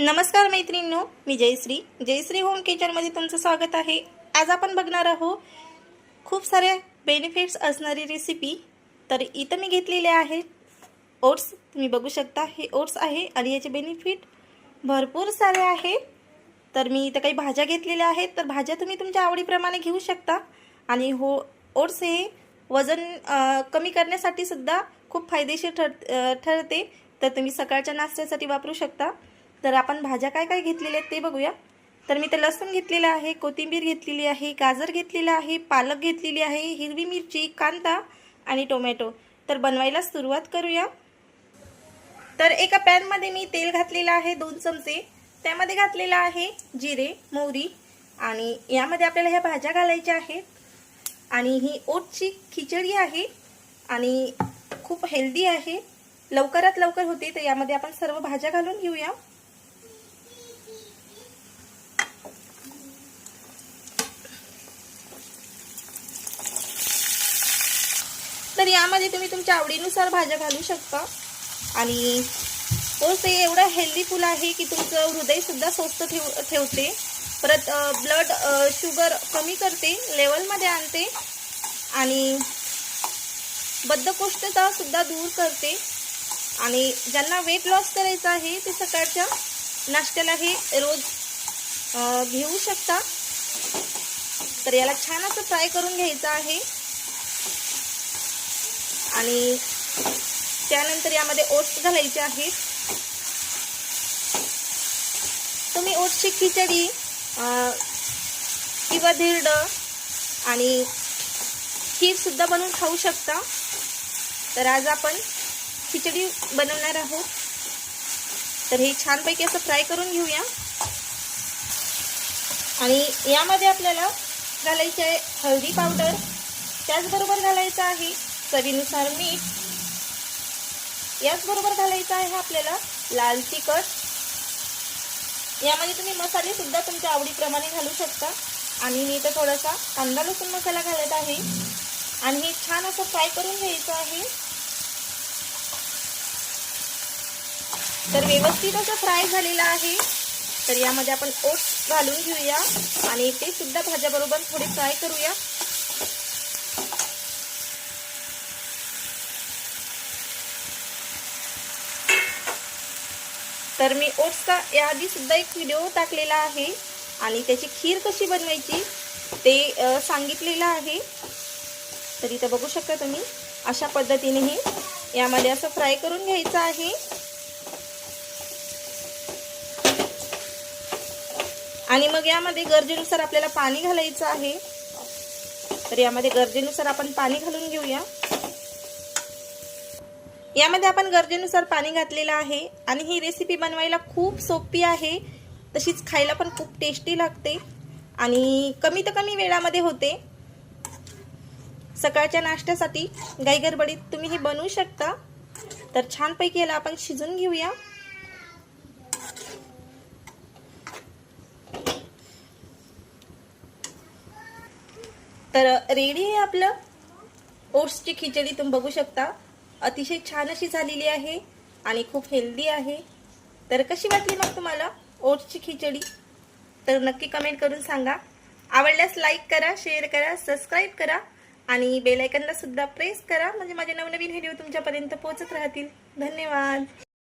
नमस्कार मैत्रिणींनो मी जयश्री. जयश्री होम किचनमध्ये तुमचं स्वागत आहे. आज आपण बघणार आहोत खूप साऱ्या बेनिफिट्स असणारी रेसिपी तर इथं मी घेतलेले आहे ओट्स तुम्ही बघू शकता हे ओट्स आहे आणि याचे बेनिफिट भरपूर सारे आहे तर मी इथं काही भाज्या घेतलेल्या आहेत. तर भाज्या तुम्ही तुमच्या आवडीप्रमाणे घेऊ शकता. आणि हो ओट्स हे वजन कमी करण्यासाठी सुद्धा खूप फायदेशीर ठर ठरते. तर तुम्ही सकाळच्या नाश्त्यासाठी वापरू शकता. तर आपण भाज्या काय काय घेतलेल्या आहेत ते बघूया. तर मी ते लसूण घेतलेलं आहे कोथिंबीर घेतलेली आहे गाजर घेतलेलं आहे पालक घेतलेली आहे हिरवी मिरची कांदा आणि टोमॅटो. तर बनवायला सुरुवात करूया. तर एका पॅनमध्ये मी तेल घातलेलं आहे दोन चमचे. त्यामध्ये घातलेलं आहे जिरे मोहरी आणि यामध्ये आपल्याला ह्या भाज्या घालायच्या आहेत. आणि ही ओटची खिचडी आहे आणि खूप हेल्दी आहे. लवकरात लवकर होते तर यामध्ये आपण सर्व भाज्या घालून घेऊया. तर यामध्ये तुम्ही तुमच्या आवडीनुसार भाज्या घालू शकता. आणि तोच ते एवढं हेल्दी फूल आहे की तुमचं हृदयसुद्धा स्वस्त ठेव ठेवते. परत ब्लड शुगर कमी करते लेवलमध्ये आणते. आणि बद्धकोष्ठता सुद्धा दूर करते. आणि ज्यांना वेट लॉस करायचं आहे ते सकाळच्या नाश्त्याला हे रोज घेऊ शकता. तर याला छान असं फ्राय करून घ्यायचं आहे. आणि त्यानंतर यामध्ये ओट्स घालायचे आहेत तुम्ही ओट्सची खिचडी किंवा धिरड आणि खीरसुद्धा बनवून खाऊ शकता. तर आज आपण खिचडी बनवणार आहोत. तर हे छानपैकी असं फ्राय करून घेऊया. आणि यामध्ये आपल्याला घालायचे आहे हळदी पावडर. त्याचबरोबर घालायचं आहे चवीनुसार मीठ. याचबरोबर घालायचं आहे आपल्याला लाल तिखट. यामध्ये तुम्ही मसाले सुद्धा तुमच्या आवडीप्रमाणे घालू शकता. आणि मी इथं थोडासा कांदा लसूण मसाला घालत आहे. आणि हे छान असं फ्राय करून घ्यायचं आहे. तर व्यवस्थित असं फ्राय झालेलं आहे. तर यामध्ये आपण ओट्स घालून घेऊया. आणि ते सुद्धा भाज्याबरोबर थोडे फ्राय करूया. तर मी ओट्सचा याआधी सुद्धा एक व्हिडिओ टाकलेला आहे. आणि त्याची खीर कशी बनवायची ते सांगितलेलं आहे. तर इथं बघू शकता तुम्ही अशा पद्धतीने हे यामध्ये असं फ्राय करून घ्यायचं आहे. आणि मग यामध्ये गरजेनुसार आपल्याला पाणी घालायचं आहे. तर यामध्ये गरजेनुसार आपण पाणी घालून घेऊया. यामध्ये आपण गरजेनुसार पाणी घातलेलं आहे आणि ही रेसिपी बनवायला खूप सोपी आहे. तशीच खायला पण खूप टेस्टी लागते आणि कमी तर कमी वेळामध्ये होते. सकाळच्या नाश्त्यासाठी गाईगरबडीत तुम्ही हे बनवू शकता. तर छानपैकी याला आपण शिजून घेऊया. तर रेडी आहे आपलं. ओट्सची खिचडी तुम्ही बघू शकता. अतिशय छान अशी झालेली आहे आणि खूप हेल्दी आहे. तर कशी वाटली मग तुम्हाला ओट्सची खिचडी? तर नक्की कमेंट करून सांगा. आवडल्यास लाईक करा शेअर करा सबस्क्राईब करा आणि बेलायकनला सुद्धा प्रेस करा. म्हणजे माझे नवनवीन व्हिडिओ तुमच्यापर्यंत पोहोचत राहतील. धन्यवाद.